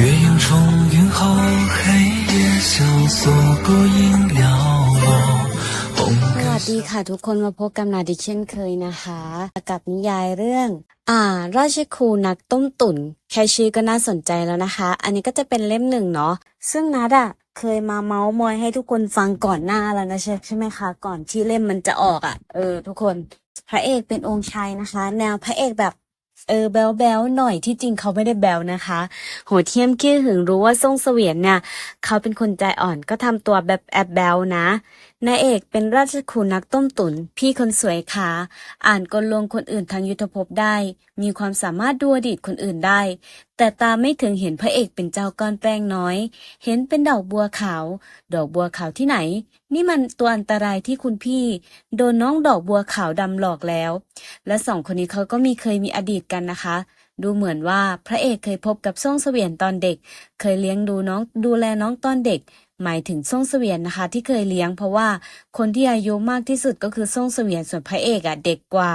月影重云后，黑夜萧索，孤影寥落。红 สวัสดีค่ะทุกคนมาพบกับนาดิเช่นเคยนะคะ กับนิยายเรื่อง อ่า ราชครูนักต้มตุ๋นแค่ชื่อก็น่าสนใจแล้วนะคะ อันนี้ก็จะเป็นเล่มหนึ่งเนาะซึ่งนัดอะเคยมาเมาส์มอยให้ทุกคนฟังก่อนหน้าแล้วนะใช่ใช่ไหมคะ ก่อนที่เล่มมันจะออกอะเออ ทุกคนพระเอกเป็นองค์ชายนะคะ แนวพระเอกแบบ เออแบลแบลหน่อยที่จริงเขาไม่ได้แบลนะคะโหเทียมขี้หึงรู้ว่าซ่งเสวียนเนี่ย เขาเป็นคนใจอ่อนก็ทำตัวแบบแอบแบลนะ นายเอกเป็นราชครูนักต้มตุนพี่คนสวยขาอ่านกลลวงคนอื่นทางยุทธภพได้ มีความสามารถดูอดีตคนอื่นได้ แต่ตาไม่ถึงเห็นพระเอกเป็นเจ้าก้อนแป้งน้อย เห็นเป็นดอกบัวขาว ดอกบัวขาวที่ไหน นี่มันตัวอันตรายที่คุณพี่ โดนน้องดอกบัวขาวดำหลอกแล้ว และสองคนนี้เขาก็มีเคยมีอดีตกันนะคะ ดูเหมือนว่าพระเอกเคยพบกับซ่งเสวียนตอนเด็ก เคยเลี้ยงดูน้องดูแลน้องตอนเด็ก หมายถึงซ่งเสวียนนะคะ ที่เคยเลี้ยงเพราะว่าคนที่อายุมากที่สุดก็คือซ่งเสวียนส่วนพระเอกอะเด็กกว่า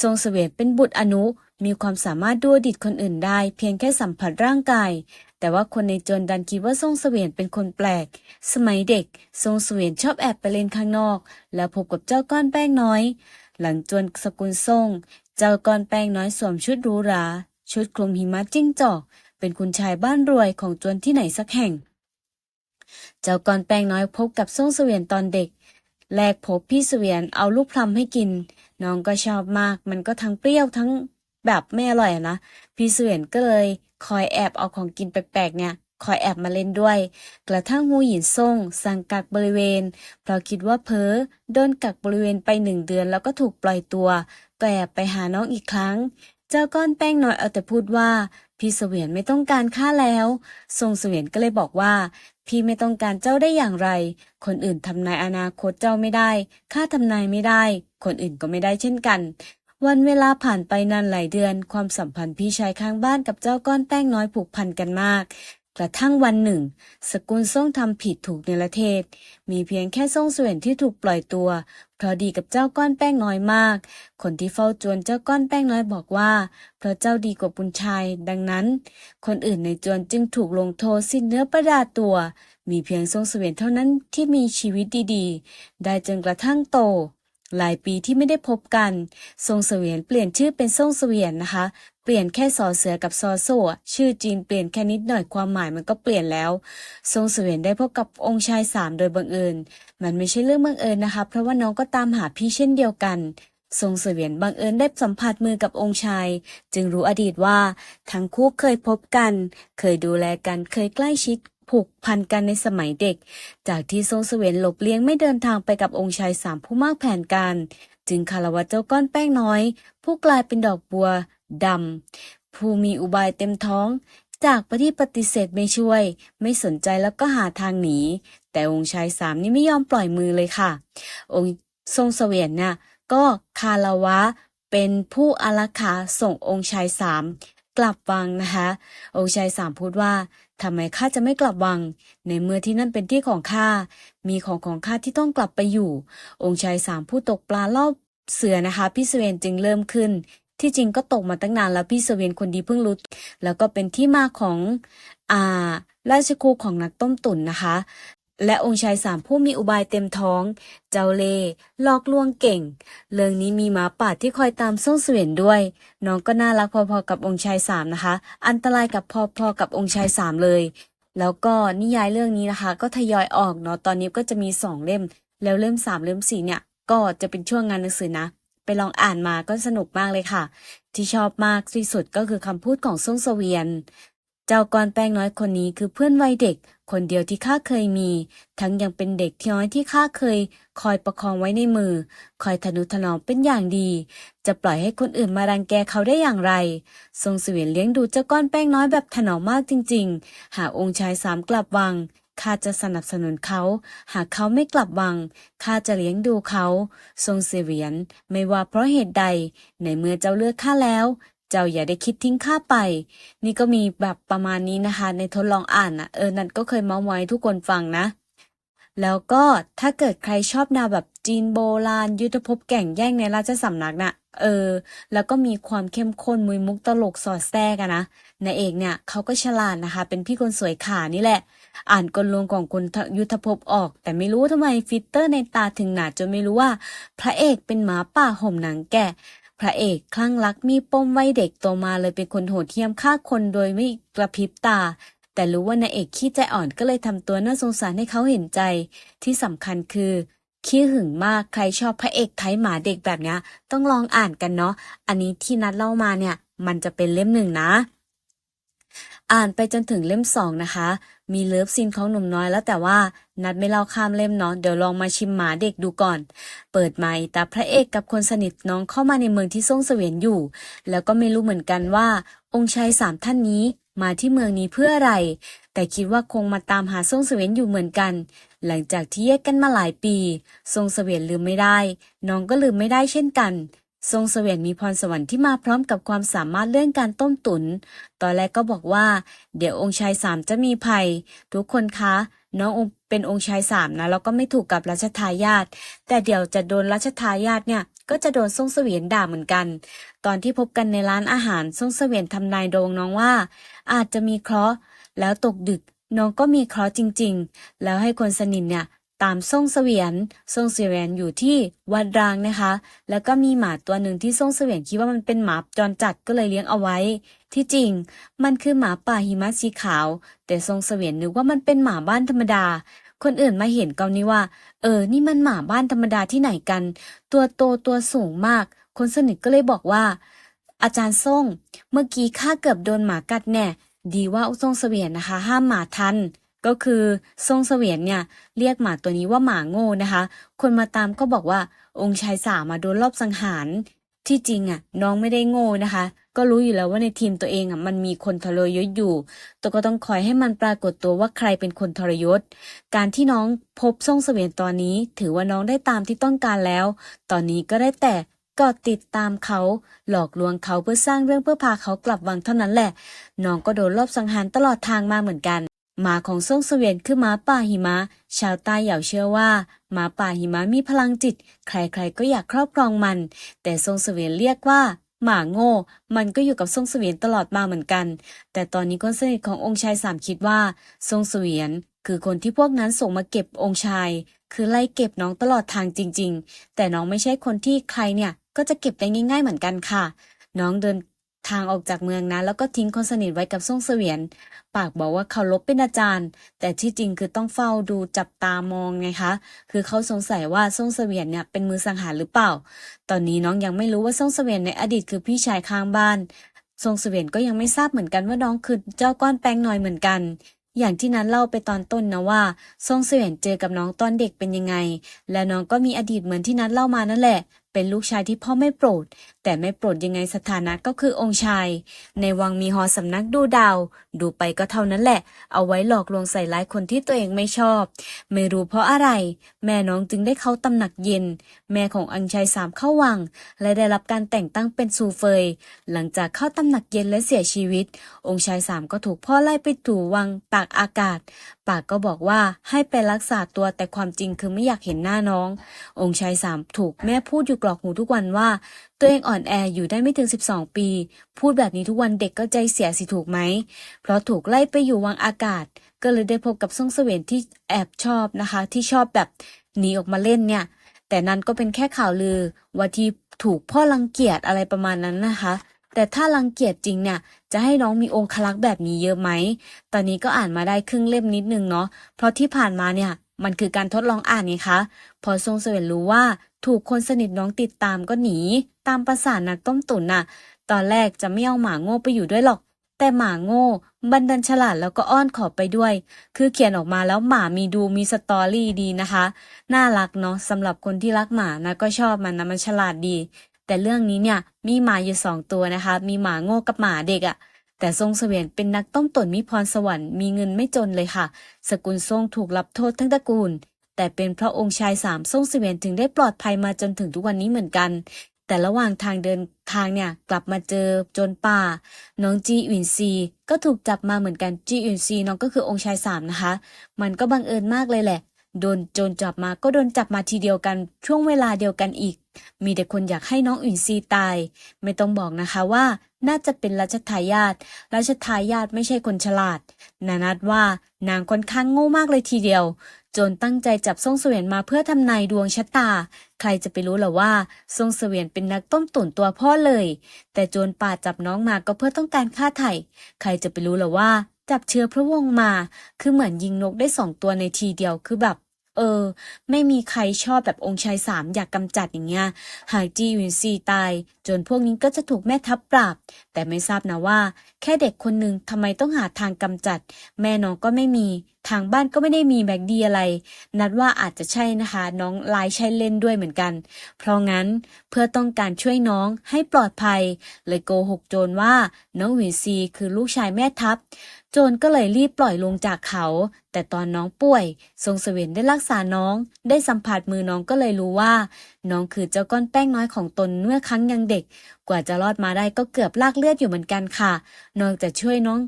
ทรงเสวียนเป็นบุตรอนุมีความสามารถดูดีตคนอื่นได้ เพียงแค่สัมผัสร่างกาย แต่ว่าคนในจนดันคิดว่าทรงเสวียนเป็นคนแปลก สมัยเด็กทรงเสวียนชอบแอบไปเล่นข้างนอก แล้วพบกับเจ้าก้อนแป้งน้อย หลังจวนสกุลทรง เจ้าก้อนแป้งน้อยสวมชุดหรูหรา ชุดคลุมหิมะจิ้งจอก เป็นคุณชายบ้านรวยของจวนที่ไหนสักแห่ง เจ้าก้อนแป้งน้อยพบกับทรงเสวียนตอนเด็ก แรกพบพี่เสวียนเอาลูกพลัมให้กิน น้องก็ชอบมาก มันก็ทั้งเปรี้ยวทั้งแบบไม่อร่อยอะนะ พี่เสวียนก็เลยคอยแอบเอาของกินแปลกๆเนี่ย คอยแอบมาเล่นด้วย กระทั่งงูหยินซ่งสั่งกักบริเวณ เพราะคิดว่าเพอโดนกักบริเวณไปหนึ่งเดือนแล้วก็ถูกปล่อยตัวก็แอบไปหาน้องอีกครั้ง เจ้าก้อนแป้งน้อยเอาแต่พูดว่า พี่เสวียนไม่ต้องการข้าแล้ว ทรงเสวียนก็เลยบอกว่า พี่ไม่ต้องการเจ้าได้อย่างไร คนอื่นทำนายอนาคตเจ้าไม่ได้ข้าทำนายไม่ได้ คนอื่นก็ไม่ได้เช่นกันวันเวลาผ่านไปนานหลายเดือน ความสัมพันธ์พี่ชายข้างบ้านกับเจ้าก้อนแป้งน้อยผูกพันกันมาก กระทั่งวันหนึ่ง สกุลส่งทำผิดถูกเนรเทศ มีเพียงแค่ส่งเสวียนที่ถูกปล่อยตัว เพราะดีกับเจ้าก้อนแป้งน้อยมาก คนที่เฝ้าจวนเจ้าก้อนแป้งน้อยบอกว่า เพราะเจ้าดีกว่าบุญชัย ดังนั้น คนอื่นในจวนจึงถูกลงโทษสิ้นเนื้อประดาตัว มีเพียงทรงเสวียนเท่านั้นที่มีชีวิตดีๆ ได้จนกระทั่งโต หลายปีที่ไม่ได้พบกัน ทรงเสวียนเปลี่ยนชื่อเป็นทรงเสวียนนะคะ เปลี่ยนแค่ซอเสือกับซอโซ่ชื่อจีนเปลี่ยนแค่นิดหน่อยความหมายมันก็เปลี่ยนแล้ว ทรงเสวียนได้พบกับองค์ชายสามโดยบังเอิญ มันไม่ใช่เรื่องบังเอิญนะคะ เพราะว่าน้องก็ตามหาพี่เช่นเดียวกัน ทรงเสวียนบังเอิญได้สัมผัสมือกับองค์ชาย จึงรู้อดีตว่า ทั้งคู่เคยพบกัน เคยดูแลกัน เคยใกล้ชิด ผูกพันกันในสมัยเด็ก จากที่ทรงเสวียนหลบเลี่ยงไม่เดินทางไปกับองค์ชายสามผู้มากแผนการ จึงคารวะเจ้าก้อนแป้งน้อย ผู้กลายเป็นดอกบัวดำผู้มีอุบายเต็มท้อง จากปฏิปฏิเสธไม่ช่วย ไม่สนใจแล้วก็หาทางหนี แต่องค์ชายสามนี่ไม่ยอมปล่อยมือเลยค่ะ องค์ทรงเสวียนน่ะก็คารวะเป็นผู้อารักขาส่งองค์ชายสามกลับวังนะคะ องค์ชายสามพูดว่า ทำไมข้าจะไม่กลับวัง ในเมื่อที่นั่นเป็นที่ของข้า มีของของข้าที่ต้องกลับไปอยู่ องค์ชายสามผู้ตกปลาเล่าเสือนะคะ พี่เสวียนจึงเริ่มขึ้น ที่จริงก็ตกมาตั้งนานแล้วพี่เสวียนคนดีเพิ่งรู้ แล้วก็เป็นที่มาของอ่าราชครูของนักต้มตุ๋นนะคะ และองค์ชายสามผู้มีอุบายเต็มท้อง เจ้าเล่หลอกลวงเก่ง เรื่องนี้มีหมาป่าที่คอยตามส่งเสวียนด้วย น้องก็น่ารักพอๆกับองค์ชายสามนะคะ อันตรายกับพอๆกับองค์ชายสามเลย แล้วก็นิยายเรื่องนี้นะคะ ก็ทยอยออกเนาะ ตอนนี้ก็จะมีสองเล่ม แล้วเล่มสามเล่มสี่เนี่ย ก็จะเป็นช่วงงานหนังสือนะ ไปลองอ่านมาก็สนุกมากเลยค่ะ ที่ชอบมากที่สุดก็คือคำพูดของส่งเสวียน เจ้ากรแป้งน้อยคนนี้คือเพื่อนวัยเด็ก คนเดียวที่ข้าเคยมี ทั้งยังเป็นเด็กที่น้อยที่ข้าเคย คอยประคองไว้ในมือ คอยทนุถนอมเป็นอย่างดี จะปล่อยให้คนอื่นมารังแกเขาได้อย่างไร ทรงเสวียนเลี้ยงดูเจ้าก้อนแป้งน้อยแบบถนอมมากจริง ๆ หากองค์ชายสามกลับวังข้าจะสนับสนุนเขา หากเขาไม่กลับวังข้าจะเลี้ยงดูเขา ทรงเสวียน ไม่ว่าเพราะเหตุใด ในเมื่อเจ้าเลือกข้าแล้ว เจ้าอย่าได้คิดทิ้งข้าไป นี่ก็มีแบบประมาณนี้นะคะ ในทดลองอ่านนะเออ นันก็เคยเมาส์มอยให้ทุกคนฟังนะ แล้วก็ถ้าเกิดใครชอบแนวแบบจีนโบราณ ยุทธภพแก่งแย่งในราชสำนักน่ะเออ แล้วก็มีความเข้มข้นมุยมุกตลกสอดแทรกอะนะนายเอกเนี่ยเขาก็ฉลาดนะคะ เป็นพี่คนสวยขานี่แหละ อ่านกลลวงของคุณยุทธภพออก แต่ไม่รู้ทำไมฟิลเตอร์ในตาถึงหนาจนไม่รู้ว่า พระเอกเป็นหมาป่าห่มหนังแกะ พระเอกคลั่งรักมีปมวัยเด็กโตมาเลยเป็นคนโหดเหี้ยมฆ่าคนโดยไม่กระพริบตา แต่รู้ว่านายเอกขี้ใจอ่อนก็เลยทำตัวน่าสงสารให้เขาเห็นใจ ที่สำคัญคือขี้หึงมากใครชอบพระเอกไทยหมาเด็กแบบนี้ต้องลองอ่านกันเนาะอันนี้ที่นัดเล่ามาเนี่ย มันจะเป็นเล่มหนึ่งนะ อ่านไปจนถึงเล่มสองนะคะ มีเลิฟซีนของหนุ่มน้อยแล้วแต่ว่านัดไม่เล่าข้ามเล่มเนาะเดี๋ยวลองมาชิมหมาเด็กดูก่อน เปิดไมค์แต่พระเอกกับคนสนิทน้องเข้ามาในเมืองที่ซ่งเสวียนอยู่ แล้วก็ไม่รู้เหมือนกันว่า องค์ชายสามท่านนี้มาที่เมืองนี้เพื่ออะไร แต่คิดว่าคงมาตามหาซ่งเสวียนอยู่เหมือนกัน หลังจากที่แยกกันมาหลายปี ทรงเสวียนลืมไม่ได้ น้องก็ลืมไม่ได้เช่นกัน ทรงเสวียนมีพรสวรรค์ที่มาพร้อมกับความสามารถเรื่องการต้มตุนตอนแรกก็บอกว่า เดี๋ยวองค์ชายสามจะมีภัย ทุกคนคะ น้ององเป็นองค์ชายสามนะแล้วก็ไม่ถูกกับรัชทายาทแต่เดี๋ยวจะโดนรัชทายาทเนี่ยก็จะโดนทรงเสวียนด่าเหมือนกัน ตอนที่พบกันในร้านอาหารทรงเสวียนทำนายดวงน้องว่า อาจจะมีเคราะห์แล้วตกดึกน้องก็มีเคราะห์จริง ๆ แล้วให้คนสนิทเนี่ย ตามทรงเสวียนทรงเสวียนอยู่ที่วัดรางนะคะ แล้วก็มีหมาตัวหนึ่งที่ทรงเสวียนคิดว่ามันเป็นหมาจรจัดก็เลยเลี้ยงเอาไว้ ที่จริง มันคือหมาป่าหิมะสีขาว แต่ทรงเสวียนนึกว่ามันเป็นหมาบ้านธรรมดา คนอื่นมาเห็นก็นี่ว่า เออ นี่มันหมาบ้านธรรมดาที่ไหนกัน ตัวโตตัวสูงมาก คนสนิทก็เลยบอกว่า อาจารย์ส่ง เมื่อกี้ข้าเกือบโดนหมากัดแน่ ดีว่าทรงเสวียนนะคะ ห้ามหมาทัน ก็คือทรงเสวียนเนี่ยเรียกหมาตัวนี้ว่าหมาโง่นะคะ คนมาตามก็บอกว่าองค์ชายสามมาโดนรอบสังหาร ที่จริงอะน้องไม่ได้โง่นะคะ ก็รู้อยู่แล้วว่าในทีมตัวเองอะมันมีคนทรยศอยู่ ตัวก็ต้องคอยให้มันปรากฏตัวว่าใครเป็นคนทรยศ การที่น้องพบทรงเสวียนตอนนี้ ถือว่าน้องได้ตามที่ต้องการแล้ว ตอนนี้ก็ได้แต่กอดติดตามเขา หลอกลวงเขาเพื่อสร้างเรื่องเพื่อพาเขากลับวังเท่านั้นแหละ น้องก็โดนลอบสังหารตลอดทางมาเหมือนกัน หมาของซ่งเสวียนคือหมาป่าหิมะ ชาวใต้เหยาเชื่อว่าหมาป่าหิมะมีพลังจิต ใครๆก็อยากครอบครองมัน แต่ทรงเสวียนเรียกว่าหมาโง่ มันก็อยู่กับทรงเสวียนตลอดมาเหมือนกัน แต่ตอนนี้คนสนิทขององค์ชายสามคิดว่าทรงเสวียนคือคนที่พวกนั้นส่งมาเก็บองค์ชาย คือไล่เก็บน้องตลอดทางจริง ๆ แต่น้องไม่ใช่คนที่ใครเนี่ยก็จะเก็บได้ง่าย ๆ เหมือนกันค่ะ น้องเดิน ทางออกจากเมืองนะแล้วก็ทิ้งคนสนิทไว้กับซ่งเสวียน ปากบอกว่าเคารพเป็นอาจารย์ แต่ที่จริงคือต้องเฝ้าดูจับตามองไงคะ คือเขาสงสัยว่าซ่งเสวียนเนี่ยเป็นมือสังหารหรือเปล่า ตอนนี้น้องยังไม่รู้ว่าซ่งเสวียนในอดีตคือพี่ชายข้างบ้านซ่งเสวียนก็ยังไม่ทราบเหมือนกันว่าน้องคือเจ้าก้อนแป้งน้อยเหมือนกันอย่างที่นั้นเล่าไปตอนต้นนะว่าซ่งเสวียนเจอกับน้องตอนเด็กเป็นยังไง และน้องก็มีอดีตเหมือนที่นัดเล่ามานั่นแหละ เป็นลูกชายที่พ่อไม่โปรด แต่ไม่โปรดยังไงสถานะก็คือองค์ชาย ในวังมีหอสำนักดูดาว ดูไปก็เท่านั้นแหละ เอาไว้หลอกลวงใส่ร้ายคนที่ตัวเองไม่ชอบ ไม่รู้เพราะอะไร แม่น้องจึงได้เข้าตำหนักเย็น แม่ของอังชัยสามเข้าวัง และได้รับการแต่งตั้งเป็นซูเฟย หลังจากเข้าตำหนักเย็นและเสียชีวิต องค์ชายสามก็ถูกพ่อไล่ไปถูวังตากอากาศ ปากก็บอกว่าให้ไปรักษาตัวแต่ความจริงคือไม่อยากเห็นหน้าน้อง องค์ชายสามถูกแม่พูดอยู่กรอกหูทุกวันว่า ตัวเองอ่อนแออยู่ได้ไม่ถึง 12 ปี พูดแบบนี้ทุกวันเด็กก็ใจเสียสิถูกไหม เพราะถูกไล่ไปอยู่วังอากาศ ก็เลยได้พบกับซ่งเสวียนที่แอบชอบนะคะ ที่ชอบแบบหนีออกมาเล่นเนี่ย แต่นั้นก็เป็นแค่ข่าวลือว่าที่ถูกพ่อรังเกียจอะไรประมาณนั้นนะคะ แต่ถ้ารังเกียจจริงเนี่ย จะให้น้องมีองคลักษ์แบบนี้เยอะไหม ตอนนี้ก็อ่านมาได้ครึ่งเล่มนิดนึงเนาะ เพราะที่ผ่านมาเนี่ยมันคือการทดลองอ่านไงคะ พอทรงเสวียนรู้ว่า ถูกคนสนิทน้องติดตามก็หนี ตามประสานักต้มตุ๋นน่ะ ตอนแรกจะไม่เอาหมาโง่ไปอยู่ด้วยหรอก แต่หมาโง่ บันดันฉลาดแล้วก็อ้อนขอไปด้วย คือเขียนออกมาแล้วหมามีดูมีสตอรี่ดีนะคะ น่ารักเนาะสำหรับคนที่รักหมานะก็ชอบมันนะมันฉลาดดี แต่เรื่องนี้เนี่ยมีหมาอยู่สองตัวนะคะ มีหมาโง่กับหมาเด็กอะ่ะแต่ทรงเสวียนเป็นนักต้มตุ๋นมีพรสวรรค์มีเงินไม่จนเลยค่ะ สกุลทรงถูกรับโทษทั้งตระกูล แต่เป็นเพราะองค์ชายสามทรงเสวียนถึงได้ปลอดภัยมาจนถึงทุกวันนี้เหมือนกัน แต่ระหว่างทางเดินทางเนี่ยกลับมาเจอโจนป่า น้องจีอินซี ก็ถูกจับมาเหมือนกันจีอินซีน้องก็คือองค์ชายสามนะคะ มันก็บังเอิญมากเลยแหละ โดนโจรจับมาก็โดนจับมาทีเดียวกันช่วงเวลาเดียวกันอีก มีแต่คนอยากให้น้องอื่นซีตาย ไม่ต้องบอกนะคะว่า น่าจะเป็นรัชทายาทรัชทายาทไม่ใช่คนฉลาด นานัดว่านางค่อนข้างโง่มากเลยทีเดียวจรตั้งใจจับซ่งเสวียนมาเพื่อทำนายดวงชะตา ใครจะไปรู้หรอว่าซ่งเสวียนเป็นนักต้มตุ๋นตัวพ่อเลย แต่โจรป่าจับน้องมาก็เพื่อต้องการฆ่าไถ่ใครจะไปรู้หรอว่า จับเชื้อพระวงศ์มา คือเหมือนยิงนกได้สองตัวในทีเดียวคือแบบ เออ ไม่มีใครชอบแบบองค์ชายสามอยากกำจัดอย่างเงี้ย หากจีวินซีตาย จนพวกนี้ก็จะถูกแม่ทัพปราบ แต่ไม่ทราบนะว่า แค่เด็กคนหนึ่งทำไมต้องหาทางกำจัด แม่น้องก็ไม่มี ทางบ้านก็ไม่ได้มีแบกดีอะไร นัดว่าอาจจะใช่นะคะ น้องลายใช้เล่นด้วยเหมือนกัน เพราะงั้นเพื่อต้องการช่วยน้องให้ปลอดภัย เลยโกหกโจรว่าน้องหวินซีคือลูกชายแม่ทัพ โจรก็เลยรีบปล่อยลงจากเขา แต่ตอนน้องป่วย ทรงเสวียนได้รักษาน้อง ได้สัมผัสมือน้องก็เลยรู้ว่า น้องคือเจ้าก้อนแป้งน้อยของตนเมื่อครั้งยังเด็ก กว่าจะรอดมาได้ก็เกือบลากเลือดอยู่เหมือนกันค่ะ นอกจากช่วยน้อง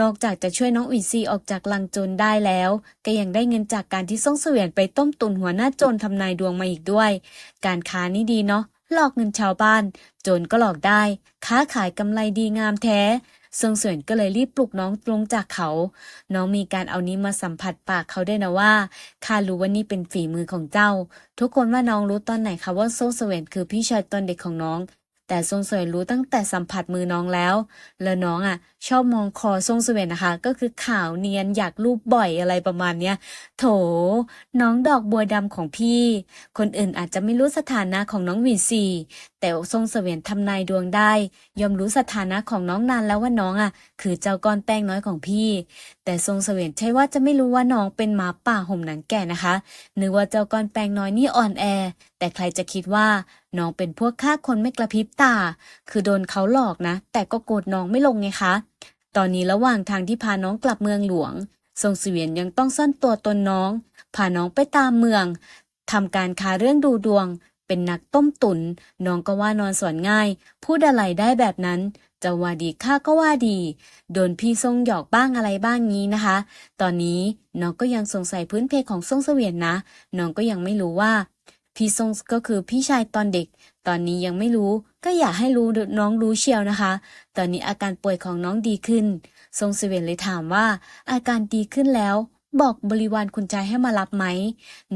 นอกจากจะช่วยน้องอินซีออกจากลังโจรได้แล้ว ก็ยังได้เงินจากการที่ส่งเสวียนไปต้มตุนหัวหน้าโจรทำนายดวงมาอีกด้วย การค้านี่ดีเนาะหลอกเงินชาวบ้าน โจรก็หลอกได้ ค้าขายกำไรดีงามแท้ทรงเสวียนก็เลยรีบปลุกน้องลงจากเขา น้องมีการเอานี้มาสัมผัสปากเขาได้นะว่าข้ารู้ว่านี่เป็นฝีมือของเจ้า ทุกคนว่าน้องรู้ตอนไหนคะว่าทรงเสวียนคือพี่ชายตอนเด็กของน้อง แต่ทรงเสวยรู้ตั้งแต่สัมผัสมือน้องแล้ว แล้วน้องอะ ชอบมองคอทรงเสวยนะคะ ก็คือขาวเนียนอยากรูปบ่อยอะไรประมาณเนี้ยโถ น้องดอกบัวดำของพี่ คนอื่นอาจจะไม่รู้สถานะของน้องหวินซี แต่ทรงเสวียนทำนายดวงได้ ยอมรู้สถานะของน้องนานแล้วว่าน้องอะ คือเจ้าก้อนแป้งน้อยของพี่ แต่ทรงเสวียนใช่ว่าจะไม่รู้ว่าน้องเป็นหมาป่าห่มหนังแก่นะคะ นึกว่าเจ้าก้อนแป้งน้อยนี่อ่อนแอ แต่ใครจะคิดว่าน้องเป็นพวกฆ่าคนไม่กระพริบตา คือโดนเขาหลอกนะ แต่ก็โกรธน้องไม่ลงไงคะ ตอนนี้ระหว่างทางที่พาน้องกลับเมืองหลวง ทรงเสวียนยังต้องซ่อนตัวตนน้อง พาน้องไปตามเมืองทำการค้าเรื่องดูดวง เป็นนักต้มตุน น้องก็ว่านอนสอนง่าย พูดอะไรได้แบบนั้น จะว่าดีข้าก็ว่าดี โดนพี่ทรงหยอกบ้างอะไรบ้างงี้นะคะ ตอนนี้น้องก็ยังสงสัยพื้นเพของทรงเสวียนนะ น้องก็ยังไม่รู้ว่า พี่ทรงก็คือพี่ชายตอนเด็ก ตอนนี้ยังไม่รู้ ก็อยากให้รู้น้องรู้เชียวนะคะ ตอนนี้อาการป่วยของน้องดีขึ้น ทรงเสวียนเลยถามว่า อาการดีขึ้นแล้ว บอกบริวารคุณชายให้มารับไหม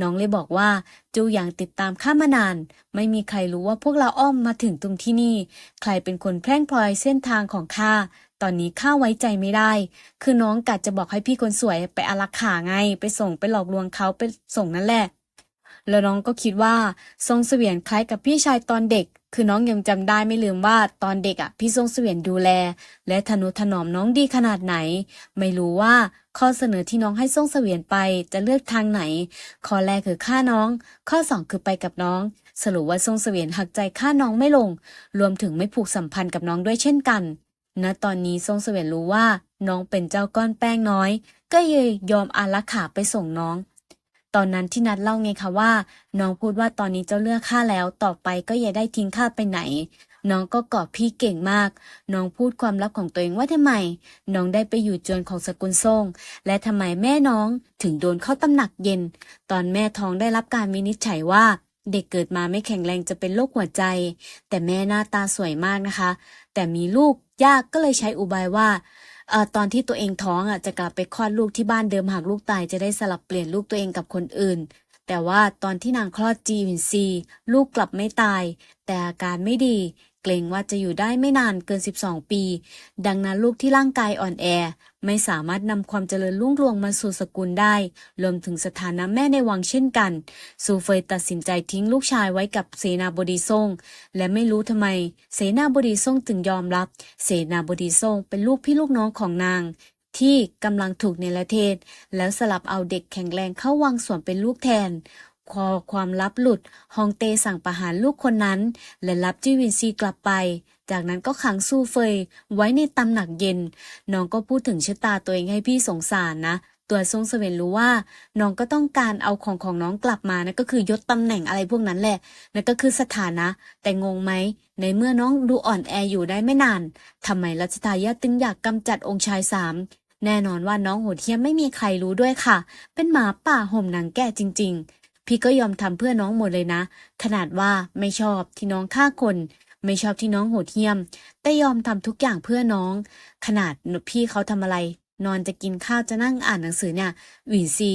น้องเลยบอกว่าจูอย่างติดตามข้ามานาน ไม่มีใครรู้ว่าพวกเราอ้อมมาถึงตรงที่นี่ ใครเป็นคนแพร่งพลอยเส้นทางของข้า ตอนนี้ข้าไว้ใจไม่ได้ คือน้องกะจะบอกให้พี่คนสวยไปอารักขาไง ไปส่งไปหลอกลวงเขาไปส่งนั่นแหละ แล้วน้องก็คิดว่า ทรงเสวียนคล้ายกับพี่ชายตอนเด็ก คือน้องยังจำได้ไม่ลืมว่าตอนเด็กอะพี่ทรงเสวียนดูแล และทนุถนอมน้องดีขนาดไหน ไม่รู้ว่าข้อเสนอที่น้องให้ทรงเสวียนไปจะเลือกทางไหน ข้อแรกคือฆ่าน้อง ข้อสองคือไปกับน้อง สรุปว่าทรงเสวียนหักใจฆ่าน้องไม่ลง รวมถึงไม่ผูกสัมพันธ์กับน้องด้วยเช่นกันณตอนนี้ทรงเสวียนรู้ว่าน้องเป็นเจ้าก้อนแป้งน้อย ก็เลยยอมอารักขาไปส่งน้อง ตอนนั้นที่นัดเล่าไงคะว่า น้องพูดว่าตอนนี้เจ้าเลือกข้าแล้วต่อไปก็อย่าได้ทิ้งข้าไปไหน น้องก็กอดพี่เก่งมาก น้องพูดความลับของตัวเองว่าทำไม น้องได้ไปอยู่จวนของสกุลส่งและทำไมแม่น้องถึงโดนเข้าตำหนักเย็น ตอนแม่ท้องได้รับการวินิจฉัยว่าเด็กเกิดมาไม่แข็งแรงจะเป็นโรคหัวใจ แต่แม่หน้าตาสวยมากนะคะ แต่มีลูกยากก็เลยใช้อุบายว่า อตอนที่ตัวเองท้องอะจะกลับไปคลอดลูกที่บ้านเดิมหากลูกตายจะได้สลับเปลี่ยนลูกตัวเองกับคนอื่น แต่ว่าตอนที่นางคลอดจีวินซีลูกกลับไม่ตาย แต่อาการไม่ดี เกรงว่าจะอยู่ได้ไม่นานเกิน 12 ปี ดังนั้นลูกที่ร่างกายอ่อนแอ ไม่สามารถนำความเจริญรุ่งเรืองมาสู่สกุลได้ รวมถึงสถานะแม่ในวังเช่นกัน ซูเฟยตัดสินใจทิ้งลูกชายไว้กับเสนาบดีซ่ง และไม่รู้ทำไม เสนาบดีซ่งถึงยอมรับ เสนาบดีซ่งเป็นลูกพี่ลูกน้องของนางที่กำลังถูกเนรเทศ แล้วสลับเอาเด็กแข็งแรงเข้าวังสวนเป็นลูกแทนพอความลับหลุด ฮองเตสั่งประหารลูกคนนั้น และรับจีวินซีกลับไป จากนั้นก็ขังซูเฟยไว้ในตำหนักเย็น น้องก็พูดถึงชะตาตัวเองให้พี่สงสารนะ ตัวทรงเสวนรู้ว่า น้องก็ต้องการเอาของของน้องกลับมานะก็คือยศตำแหน่งอะไรพวกนั้นแหละนั่นก็คือสถานะ แต่งงไหมในเมื่อน้องดูอ่อนแออยู่ได้ไม่นานทำไมรัชทายาทจึงอยากกำจัดองค์ชายสามแน่นอนว่าน้องโหดเหี้ยมไม่มีใครรู้ด้วยค่ะ เป็นหมาป่าห่มหนังแก่จริง ๆ พี่ก็ยอมทำเพื่อน้องหมดเลยนะ ขนาดว่าไม่ชอบที่น้องฆ่าคน ไม่ชอบที่น้องโหดเหี้ยม แต่ยอมทำทุกอย่างเพื่อน้อง ขนาดพี่เขาทำอะไร นอนจะกินข้าวจะนั่งอ่านหนังสือเนี่ยหวีซี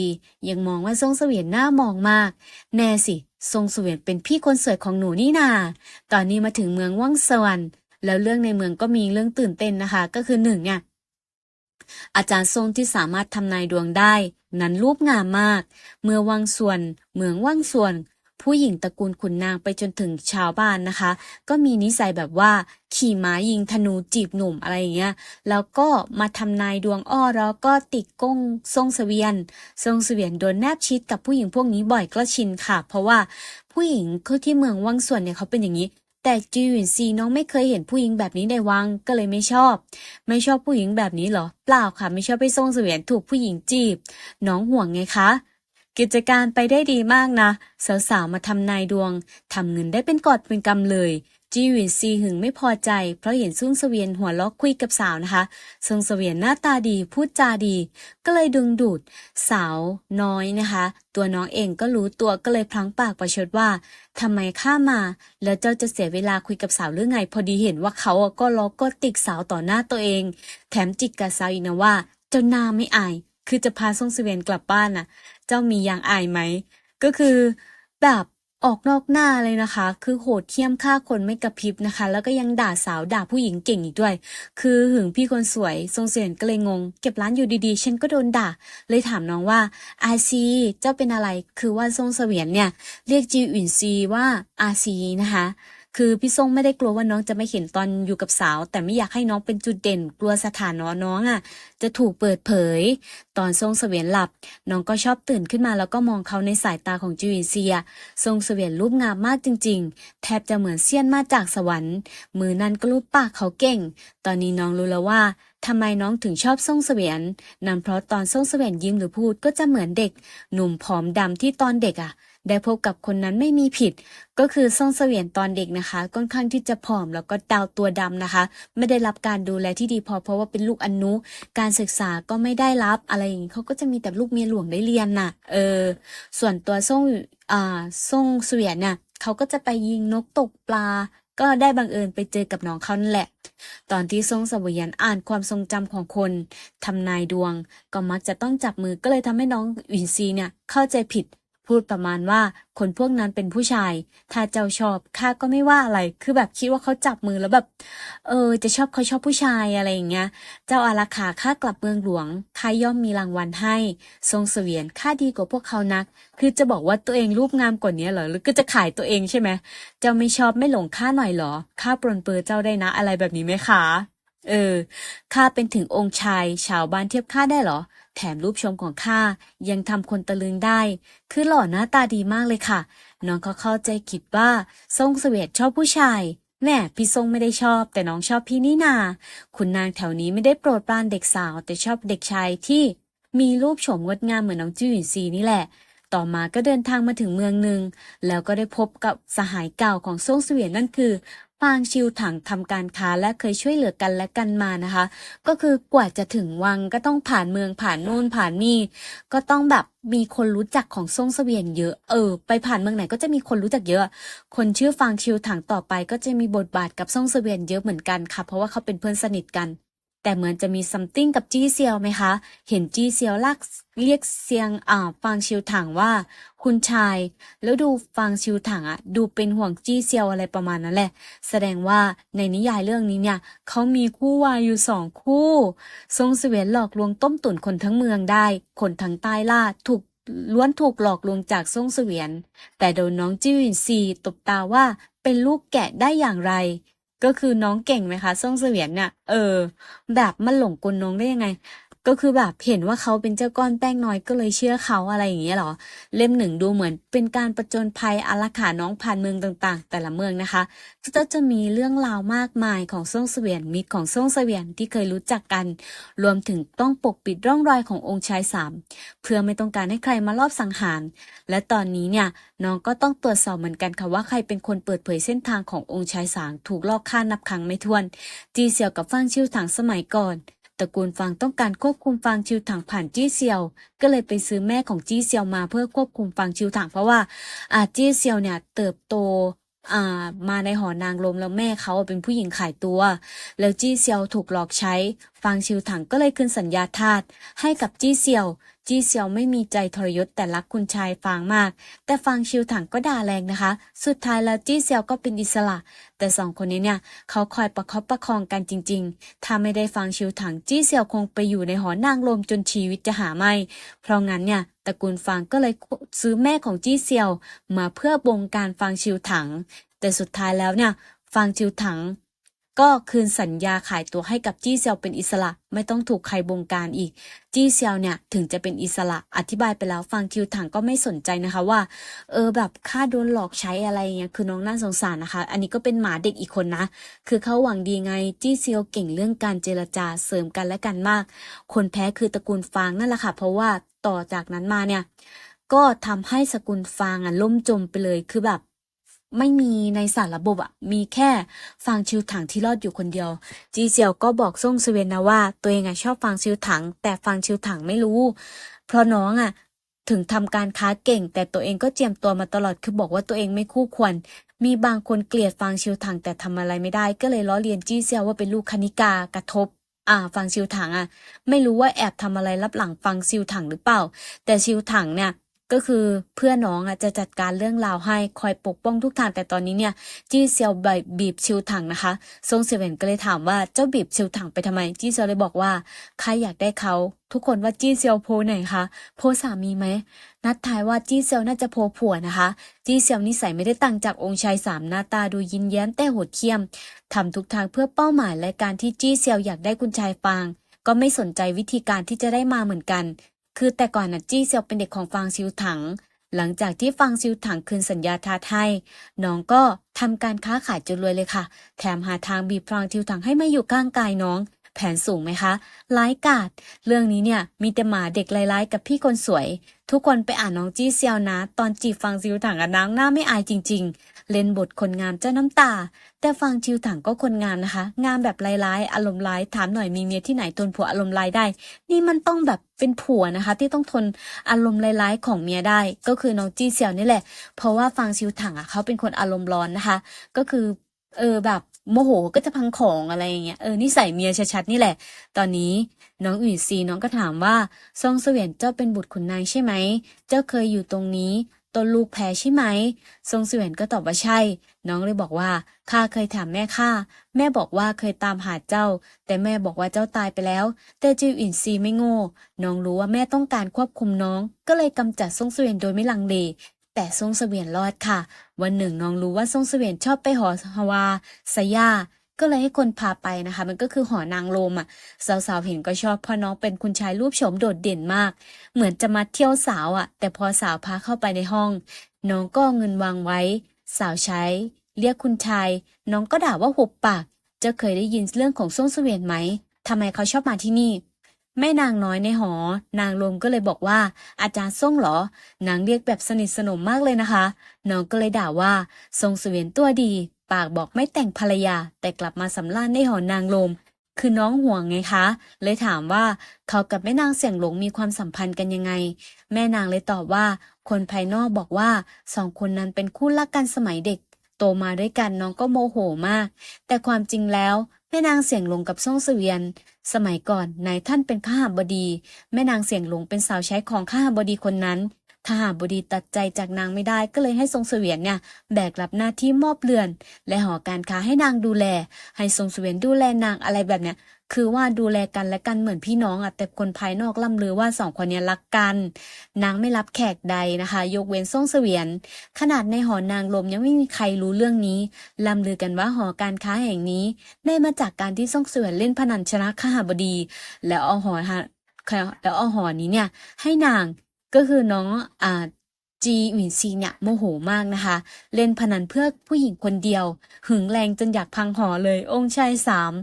ยังมองว่าทรงเสวียนหน้ามองมาก แน่สิ ทรงเสวียนเป็นพี่คนสวยของหนูนี่นา ตอนนี้มาถึงเมืองว่างสวรรค์แล้วเรื่องในเมืองก็มีเรื่องตื่นเต้นนะคะ ก็คือหนึ่งเนี่ยอาจารย์ทรงที่สามารถทำนายดวงได้ นั้นรูปงามมาก เมื่อวังส่วน เมืองว่างส่วน ผู้หญิงตระกูลขุนนางไปจนถึงชาวบ้านนะคะ ก็มีนิสัยแบบว่าขี่ม้ายิงธนูจีบหนุ่มอะไรอย่างเงี้ย แล้วก็มาทำนายดวงอ้อแล้วก็ติดก้งทรงเสวียน ทรงเสวียนโดนแนบชิดกับผู้หญิงพวกนี้บ่อยก็ชินค่ะ เพราะว่าผู้หญิงคือที่เมืองวังส่วนเนี่ยเขาเป็นอย่างนี้แต่จีหวินซีน้องไม่เคยเห็นผู้หญิงแบบนี้ในวังก็เลยไม่ชอบ ไม่ชอบผู้หญิงแบบนี้เหรอ เปล่าค่ะ ไม่ชอบไปทรงเสวียนถูกผู้หญิงจีบ น้องห่วงไงคะ กิจการไปได้ดีมากนะ สาวๆ มาทำนายดวง ทำเงินได้เป็นกอบเป็นกำเลย จีหวินซีหึงไม่พอใจ เพราะเห็นซุ่งเสวียนหัวล้อคุยกับสาวนะคะทรงเสวียนหน้าตาดีพูดจาดี ก็เลยดึงดูด สาวน้อยนะคะ ตัวน้องเองก็รู้ตัวก็เลยพลั้งปากประชดว่าทำไมข้ามา แล้วเจ้าจะเสียเวลาคุยกับสาวหรือไง พอดีเห็นว่าเขาก็ล้อก็ติกสาวต่อหน้าตัวเอง แถมจิกกับสาวอีกนะว่า เจ้าหน้าไม่อายคือจะพาทรงเสวียนกลับบ้านน่ะ จ้ามีอย่างอายไหม ก็คือแบบออกนอกหน้าเลยนะคะ คือโหดเหี้ยมฆ่าคนไม่กระพริบนะคะ แล้วก็ยังด่าสาวด่าผู้หญิงเก่งอีกด้วย คือหึงพี่คนสวย ทรงเสวียนก็เลยงง เก็บร้านอยู่ดีๆ ฉันก็โดนด่า เลยถามน้องว่าอาซีเจ้าเป็นอะไร คือว่าทรงเสวียนเนี่ย เรียกจีอุ่นซีว่าอาซีนะคะ คือพี่ทรงไม่ได้กลัวว่าน้องจะไม่เห็นตอนอยู่กับสาว แต่ไม่อยากให้น้องเป็นจุดเด่น กลัวสถานะน้องอะ จะถูกเปิดเผย ตอนทรงเสวียนหลับ น้องก็ชอบตื่นขึ้นมาแล้วก็มองเขาในสายตาของจิวินเซีย ทรงเสวียนรูปงามมากจริง ๆ แทบจะเหมือนเสี้ยนมาจากสวรรค์ มือนั้นก็รูปปากเขาเก่ง ตอนนี้น้องรู้แล้วว่าทำไมน้องถึงชอบทรงเสวียนนั่นเพราะตอนทรงเสวียนยิ้มหรือพูดก็จะเหมือนเด็ก หนุ่มผอมดำที่ตอนเด็กอะ ได้พบกับคนนั้นไม่มีผิด ก็คือทรงเสวียนตอนเด็กนะคะค่อนข้างที่จะผอมแล้วก็ดาวตัวดำนะคะ ไม่ได้รับการดูแลที่ดีพอเพราะว่าเป็นลูกอนุ การศึกษาก็ไม่ได้รับอะไรอย่างนี้เขาก็จะมีแต่ลูกเมียหลวงได้เรียนน่ะ เออ ส่วนตัวทรงอ่าทรงเสวียนเนี่ยเขาก็จะไปยิงนกตกปลาก็ได้บังเอิญไปเจอกับน้องเขานั่นแหละ ตอนที่ทรงเสวียนอ่านความทรงจำของคนทำนายดวง ก็มักจะต้องจับมือก็เลยทำให้น้องอินซีเนี่ยเข้าใจผิด พูดประมาณว่าคนพวกนั้นเป็นผู้ชาย ถ้าเจ้าชอบข้าก็ไม่ว่าอะไร คือแบบคิดว่าเขาจับมือแล้วแบบ เออ จะชอบเขาชอบผู้ชายอะไรอย่างเงี้ย เจ้าอารักขาข้ากลับเมืองหลวงข้าย่อมมีรางวัลให้ ทรงเสวียนข้าดีกว่าพวกเขานัก คือจะบอกว่าตัวเองรูปงามกว่านี้เหรอ หรือก็จะขายตัวเองใช่ไหม เจ้าไม่ชอบไม่หลงข้าหน่อยเหรอ ข้าปรนเปรอเจ้าได้นะอะไรแบบนี้ไหมคะ เออ ข้าเป็นถึงองค์ชาย ชาวบ้านเทียบข้าได้เหรอ แถมรูปชมของข้ายังทำคนตะลึงได้ คือหล่อหน้าตาดีมากเลยค่ะ น้องเขาเข้าใจคิดว่าทรงเสวียชอบผู้ชายแม่พี่ทรงไม่ได้ชอบ แต่น้องชอบพี่นี่นา คุณนางแถวนี้ไม่ได้โปรดปรานเด็กสาว แต่ชอบเด็กชายที่มีรูปโฉมงดงามเหมือนน้องจื้อหยินซีนี่แหละ ต่อมาก็เดินทางมาถึงเมืองหนึ่งแล้วก็ได้พบกับสหายเก่าของซ่งเสวียนนั่นคือ ปางชิวถังทำการค้าและเคยช่วยเหลือกันและกันมานะคะ ก็คือกว่าจะถึงวังก็ต้องผ่านเมืองผ่านนู่นผ่านนี่ ก็ต้องแบบมีคนรู้จักของซ่งเสวียนเยอะเออไปผ่านเมืองไหนก็จะมีคนรู้จักเยอะ คนชื่อฟางชิวถังต่อไป ก็จะมีบทบาทกับซ่งเสวียนเยอะเหมือนกันค่ะ เพราะว่าเขาเป็นเพื่อนสนิทกัน แต่เหมือนจะมีซัมติงกับจี้เซียวไหมคะ เห็นจี้เซียวลากเรียกเซียงอ่าฟางชิวถังว่า คุณชาย แล้วดูฟางชิวถังอะดูเป็นห่วงจี้เซียวอะไรประมาณนั้นแหละ แสดงว่าในนิยายเรื่องนี้เนี่ยเขามีคู่วายอยู่สองคู่ ทรงเสวียนหลอกลวงต้มตุ๋นคนทั้งเมืองได้ คนทั้งใต้ล่าถูกล้วนถูกหลอกลวงจากทรงเสวียน แต่โดนน้องจิ้วอินซีตบตาว่าเป็นลูกแกะได้อย่างไร ก็คือน้องเก่งไหมคะส่งเสวียนเนี่ยเออ แบบมันหลงกลน้องได้ยังไง ก็คือแบบเห็นว่าเขาเป็นเจ้าก้อนแป้งน้อยก็เลยเชื่อเขาอะไรอย่างเงี้ยเหรอ เล่มหนึ่งดูเหมือนเป็นการประจนภัยอารักขาน้องผ่านเมืองต่างๆ แต่ละเมืองนะคะก็จะมีเรื่องราวมากมายของซ่งเสวียนมิตรของซ่งเสวียนที่เคยรู้จักกัน รวมถึงต้องปกปิดร่องรอยขององค์ชายสามเพื่อไม่ต้องการให้ใครมาลอบสังหาร และตอนนี้เนี่ยน้องก็ต้องตรวจสอบเหมือนกันค่ะว่าใครเป็นคนเปิดเผยเส้นทางขององค์ชายสางถูกลอกฆ่านับครั้งไม่ถ้วน จีเซียวกับฟังชิวถังสมัยก่อน ตระกูลฟางต้องการควบคุมฟางชิวถังผ่านจี้เซียว ก็เลยไปซื้อแม่ของจี้เซียวมาเพื่อควบคุมฟางชิวถังเพราะว่าอาจี้เซียวเนี่ยเติบโตอ่ามาในหอนางลมแล้วแม่เขาเป็นผู้หญิงขายตัว แล้วจี้เซียวถูกหลอกใช้ ฟางชิวถังก็เลยคืนสัญญาทาสให้กับจี้เซียว จี้เซียวไม่มีใจทรยศแต่รักคุณชายฟางมาก แต่ฟางชิวถังก็ด่าแรงนะคะ สุดท้ายแล้วจี้เซียวก็เป็นอิสระ แต่สองคนนี้เนี่ยเขาคอยประคับประคองกันจริง ๆ ถ้าไม่ได้ฟังชิวถังจี้เซียวคงไปอยู่ในหอนางลมจนชีวิตจะหาไม่ เพราะงั้นเนี่ยตระกูลฟางก็เลยซื้อแม่ของจี้เซียว มาเพื่อบงการฟางชิวถัง แต่สุดท้ายแล้วเนี่ยฟางชิวถัง ก็คืนสัญญาขายตัวให้กับจี้เซียวเป็นอิสระ ไม่ต้องถูกใครบงการอีก จี้เซียวเนี่ยถึงจะเป็นอิสระอธิบายไปแล้วฟังคิวถังก็ไม่สนใจนะคะว่า เออแบบค่าโดนหลอกใช้อะไรเงี้ยคือน้องน่าสงสารนะคะ อันนี้ก็เป็นหมาเด็กอีกคนนะ คือเขาหวังดีไงจี้เซียวเก่งเรื่องการเจรจาเสริมกันและกันมาก คนแพ้คือตระกูลฟางนั่นแหละค่ะ เพราะว่าต่อจากนั้นมาเนี่ยก็ทำให้สกุลฟางอะล่มจมไปเลยคือแบบ ไม่มีในสารระบบอะมีแค่ฟางชิวถังที่รอดอยู่คนเดียว จีเซียวก็บอกซ่งสเวีนนะว่า ตัวเองอะชอบฟางชิวถัง แต่ฟางชิวถังไม่รู้ เพราะน้องอะถึงทำการค้าเก่ง แต่ตัวเองก็เจียมตัวมาตลอดคือบอกว่าตัวเองไม่คู่ควร มีบางคนเกลียดฟางชิวถังแต่ทำอะไรไม่ได้ ก็เลยล้อเลียนจี้เซียวว่าเป็นลูกคณิกากระทบอ่าฟังชิวถังอะ ไม่รู้ว่าแอบทำอะไรรับหลังฟังชิวถังหรือเปล่า แต่ชิวถังเนี่ย ก็คือเพื่อนน้องอะจะจัดการเรื่องราวให้คอยปกป้องทุกทางแต่ตอนนี้เนี่ยจี้เซียวบีบบีบชิวถังนะคะซงเซเว่นก็เลยถามว่าเจ้าบีบชิวถังไปทำไม จี้เซียวเลยบอกว่าใครอยากได้เขาทุกคนว่าจี้เซียวโพไหนคะโพสามีไหมนัดทายว่าจี้เซียวน่าจะโพผัวนะคะ จี้เซียวนิสัยไม่ได้ต่างจากองค์ชายสามหน้าตาดูยิ้มแย้มแต่โหดเขี้ยมทำทุกทางเพื่อเป้าหมายและการที่จี้เซียวอยากได้คุณชายฟางก็ไม่สนใจวิธีการที่จะได้มาเหมือนกัน คือแต่ก่อนนะจี้เซียวเป็นเด็กของฟางซิวถัง หลังจากที่ฟางซิวถังคืนสัญญาทาไทยน้องก็ทำการค้าขายจนรวยเลยค่ะ แถมหาทางบีบฟางซิวถังให้มาอยู่ข้างกายน้อง แผนสูงไหมคะร้ายกาดเรื่องนี้เนี่ยมีแต่หมาเด็กร้ายๆกับพี่คนสวย ทุกคนไปอ่านน้องจี้เซียวนะ ตอนจีบฟังซิวถังกับนางหน้าไม่อายจริง ๆ เล่นบทคนงามเจ้าน้ำตา แต่ฟังชิวถังก็คนงามนะคะ งามแบบร้ายๆอารมณ์ร้ายถามหน่อยมีเมียที่ไหนทนผัวอารมณ์ร้ายได้ นี่มันต้องแบบเป็นผัวนะคะ ที่ต้องทนอารมณ์ร้ายๆของเมียได้ ก็คือน้องจี้เซียวนี่แหละ เพราะว่าฟังชิวถังอะเขาเป็นคนอารมณ์ร้อนนะคะ ก็คือเออแบบ โมโหก็จะพังของอะไรอย่างเงี้ยเออนิสัยเมียชัดๆนี่แหละ ตอนนี้น้องอุ่ยซีน้องก็ถามว่าซองเสวียนเจ้าเป็นบุตรขุนนางใช่ไหม เจ้าเคยอยู่ตรงนี้ตนลูกแพ้ใช่ไหมซงเสวียนก็ตอบว่าใช่ น้องเลยบอกว่าข้าเคยถามแม่ข้า แม่บอกว่าเคยตามหาเจ้า แต่แม่บอกว่าเจ้าตายไปแล้ว แต่จิวอินซีไม่โง่ น้องรู้ว่าแม่ต้องการควบคุมน้อง ก็เลยกำจัดซงเสวียนโดยไม่ลังเล แต่ซงเสวียนรอดค่ะ วันหนึ่งน้องรู้ว่าซงเสวียนชอบไปหอฮาวาสยาก็เลยให้คนพาไปนะคะ มันก็คือหอนางลมอะ สาวๆเห็นก็ชอบเพราะน้องเป็นคุณชายรูปโฉมโดดเด่นมาก เหมือนจะมาเที่ยวสาวอะ แต่พอสาวพาเข้าไปในห้อง น้องก็เงินวางไว้ สาวใช้ เรียกคุณชาย น้องก็ด่าว่าหุบปากจ้าเคยได้ยินเรื่องของซ่งเสวียนไหมทำไมเขาชอบมาที่นี่ แม่นางน้อยในหอ นางลมก็เลยบอกว่า อาจารย์ส่งเหรอ นางเรียกแบบสนิทสนมมากเลยนะคะ น้องก็เลยด่าว่า ทรงเสวียนตัวดี ปากบอกไม่แต่งภรรยา แต่กลับมาสำราญในหอนางลม คือน้องห่วงไงคะ เลยถามว่าเขากับแม่นางเสี่ยงหลงมีความสัมพันธ์กันยังไง แม่นางเลยตอบว่า คนภายนอกบอกว่าสองคนนั้นเป็นคู่รักกันสมัยเด็ก โตมาด้วยกันน้องก็โมโหมาก แต่ความจริงแล้วแม่นางเสี่ยงหลงกับซ่งเสวียน สมัยก่อนนายท่านเป็นข้าบดี แม่นางเสี่ยงหลงเป็นสาวใช้ของข้าบดีคนนั้นข้าบดีตัดใจจากนางไม่ได้ก็เลยให้ทรงเสวียนเนี่ยแบกรับหน้าที่มอบเรือน และหอการค้าให้นางดูแล ให้ทรงเสวียนดูแลนางอะไรแบบเนี้ย คือว่าดูแลกันและกันเหมือนพี่น้องอะแต่คนภายนอกล่ำลือว่าสองคนนี้รักกัน นางไม่รับแขกใดนะคะ ยกเว้นซ่งเสวียน ขนาดในหอนางลมยังไม่มีใครรู้เรื่องนี้ล่ำลือกันว่าหอการค้าแห่งนี้ ได้มาจากการที่ซ่งเสวียนเล่นพนันชนะข้าบดี แล้วเอาหอฮะแล้วเอาหอนี้เนี่ย ให้นางก็คือน้องอ่า จีหวินซีเนี่ยโมโหมากนะคะ เล่นพนันเพื่อผู้หญิงคนเดียว หึงแรงจนอยากพังหอเลยองค์ชายสาม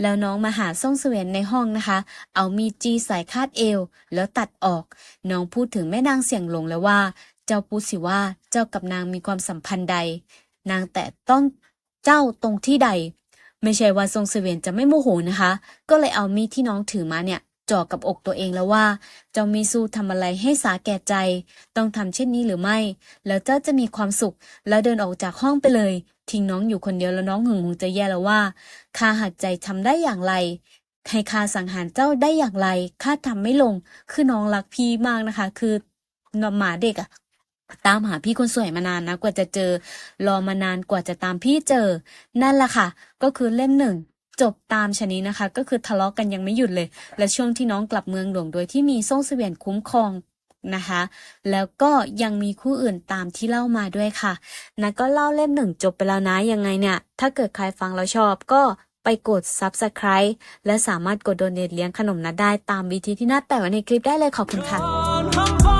แล้วน้องมาหาซ่งเสวียนในห้องนะคะ เอามีจีใส่คาดเอว แล้วตัดออก น้องพูดถึงแม่นางเสียงหลงแล้วว่า เจ้าพูดสิว่าเจ้ากับนางมีความสัมพันธ์ใด นางแต่ต้องเจ้าตรงที่ใด ไม่ใช่ว่าทรงเสวียนจะไม่โมโหนะคะ ก็เลยเอามีดที่น้องถือมาเนี่ย จ่อกับอกตัวเองแล้วว่า เจ้ามีสู้ทำอะไรให้สาแก่ใจ ต้องทำเช่นนี้หรือไม่ แล้วเจ้าจะมีความสุข แล้วเดินออกจากห้องไปเลย ทิ้งน้องอยู่คนเดียวแล้วน้องหึงหงจะแย่แล้วว่าข้าหัดใจทำได้อย่างไรให้ข้าสังหารเจ้าได้อย่างไรข้าทำไม่ลง คือน้องรักพี่มากนะคะ คือหมาเด็กอะตามหาพี่คนสวยมานานนะกว่าจะเจอ รอมานานกว่าจะตามพี่เจอ นั่นแหละค่ะ ก็คือเล่มหนึ่ง จบตามชนี้นะคะ ก็คือทะเลาะกันยังไม่หยุดเลย และช่วงที่น้องกลับเมืองหลวงโดยที่มีส่งเสวียนคุ้มครองนะคะ แล้วก็ยังมีคู่อื่นตามที่เล่ามาด้วยค่ะนะก็เล่าเล่มหนึ่งจบไปแล้วนะยังไงเนี่ย ถ้าเกิดใครฟังแล้วชอบก็ไปกด subscribe และสามารถกดโดเนทเลี้ยงขนมนัดได้ตามวิธีที่นัดแต่ไว้ในคลิปได้เลยขอบคุณค่ะ